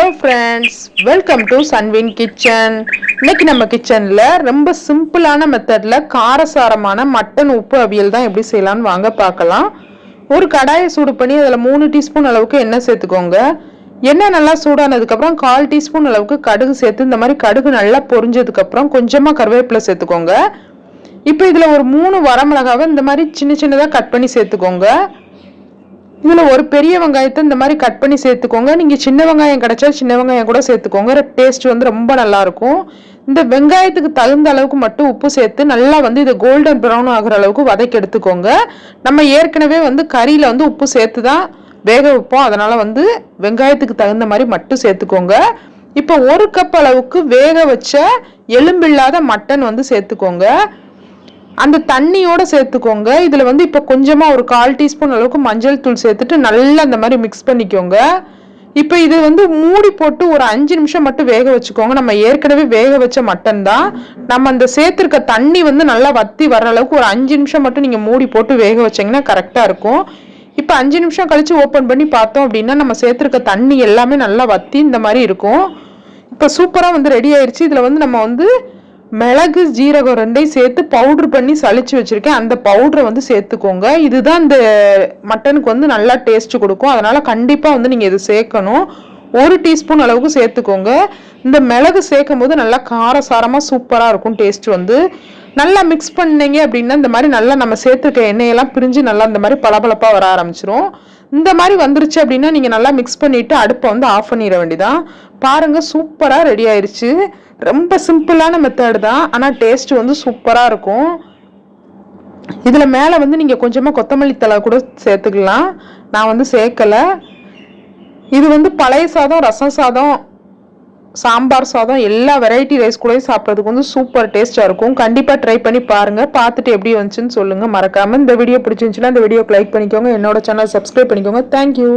Hello friends welcome to Sanvin kitchen இன்னைக்கு நம்ம கிச்சனில் ரொம்ப சிம்பிளான மெத்தடில் காரசாரமான மட்டன் உப்பு அவியல் தான் எப்படி செய்யலாம்னு வாங்க பார்க்கலாம். ஒரு கடாயை சூடு பண்ணி அதில் மூணு டீஸ்பூன் அளவுக்கு எண்ணெய் சேர்த்துக்கோங்க. எண்ணெய் நல்லா சூடானதுக்கப்புறம் கால் டீஸ்பூன் அளவுக்கு கடுகு சேர்த்து இந்த மாதிரி கடுகு நல்லா பொரிஞ்சதுக்கப்புறம் கொஞ்சமாக கருவேப்பிலை சேர்த்துக்கோங்க. இப்போ இதில் ஒரு மூணு வரமிளகாவை இந்த மாதிரி சின்ன சின்னதாக கட் பண்ணி சேர்த்துக்கோங்க. இதில் ஒரு பெரிய வெங்காயத்தை இந்த மாதிரி கட் பண்ணி சேர்த்துக்கோங்க. நீங்கள் சின்ன வெங்காயம் கிடைச்சா சின்ன வெங்காயம் கூட சேர்த்துக்கோங்க. டேஸ்ட் வந்து ரொம்ப நல்லாயிருக்கும் இந்த வெங்காயத்துக்கு தகுந்த அளவுக்கு மட்டும் உப்பு சேர்த்து நல்லா வந்து இதை கோல்டன் ப்ரௌன் ஆகிற அளவுக்கு வதக்கி எடுத்துக்கோங்க. நம்ம ஏற்கனவே வந்து கறியில் வந்து உப்பு சேர்த்து தான் வேக வைப்போம். அதனால் வந்து வெங்காயத்துக்கு தகுந்த மாதிரி மட்டும் சேர்த்துக்கோங்க. இப்போ ஒரு கப் அளவுக்கு வேக வச்ச எலும்பில்லாத மட்டன் வந்து சேர்த்துக்கோங்க. அந்த தண்ணியோட சேர்த்துக்கோங்க. இதில் வந்து இப்போ கொஞ்சமாக ஒரு கால் டீஸ்பூன் அளவுக்கு மஞ்சள் தூள் சேர்த்துட்டு நல்லா அந்த மாதிரி மிக்ஸ் பண்ணிக்கோங்க. இப்போ இது வந்து மூடி போட்டு ஒரு அஞ்சு நிமிஷம் மட்டும் வேக வச்சுக்கோங்க. நம்ம ஏற்கனவே வேக வச்ச மட்டன் தான். நம்ம அந்த சேர்த்துருக்க தண்ணி வந்து நல்லா வத்தி வர அளவுக்கு ஒரு அஞ்சு நிமிஷம் மட்டும் நீங்கள் மூடி போட்டு வேக வச்சிங்கன்னா கரெக்டாக இருக்கும். இப்போ அஞ்சு நிமிஷம் கழித்து ஓப்பன் பண்ணி பார்த்தோம் அப்படின்னா நம்ம சேர்த்துருக்க தண்ணி எல்லாமே நல்லா வத்தி இந்த மாதிரி இருக்கும். இப்போ சூப்பராக வந்து ரெடி ஆயிடுச்சு இதில் வந்து நம்ம வந்து மிளகு ஜீரகம் ரெண்டையும் சேர்த்து பவுட்ரு பண்ணி சளிச்சு வச்சுருக்கேன். அந்த பவுட்ரை வந்து சேர்த்துக்கோங்க. இதுதான் இந்த மட்டனுக்கு வந்து நல்லா டேஸ்ட் கொடுக்கும். அதனால் கண்டிப்பாக வந்து நீங்கள் இது சேர்க்கணும். ஒரு டீஸ்பூன் அளவுக்கு சேர்த்துக்கோங்க. இந்த மிளகு சேர்க்கும் போது நல்லா காரசாரமாக சூப்பராக இருக்கும் டேஸ்ட் வந்து. நல்லா மிக்ஸ் பண்ணீங்க அப்படின்னா இந்த மாதிரி நல்லா நம்ம சேர்த்துருக்க எண்ணெயெல்லாம் பிரிஞ்சு நல்லா இந்த மாதிரி பளபளப்பாக வர ஆரம்பிச்சிரும். இந்த மாதிரி வந்துருச்சு அப்படின்னா நீங்கள் நல்லா மிக்ஸ் பண்ணிவிட்டு அடுப்பை வந்து ஆஃப் பண்ணிட வேண்டியதான் பாருங்கள் சூப்பராக ரெடி ஆயிடுச்சு ரொம்ப சிம்பிளான மெத்தடு தான் ஆனால் டேஸ்ட் வந்து சூப்பராக இருக்கும். இதில் மேலே வந்து நீங்கள் கொஞ்சமாக கொத்தமல்லி தலை கூட சேர்த்துக்கலாம். நான் வந்து சேர்க்கலை. இது வந்து பழைய சாதம் ரசம் சாதம் சாம்பார் சாதம் எல்லா வெரைட்டி ரைஸ் கூடயும் சாப்பிட்றதுக்கு வந்து சூப்பர் டேஸ்ட்டாக இருக்கும். கண்டிப்பாக ட்ரை பண்ணி பாருங்கள் பார்த்துட்டு எப்படி வந்துச்சுன்னு சொல்லுங்கள் மறக்காமல் இந்த வீடியோ பிடிச்சிருந்துச்சுன்னா இந்த வீடியோக்கு லைக் பண்ணிக்கோங்க. என்னோட சேனல் சப்ஸ்கிரைப் பண்ணிக்கோங்க. தேங்க்யூ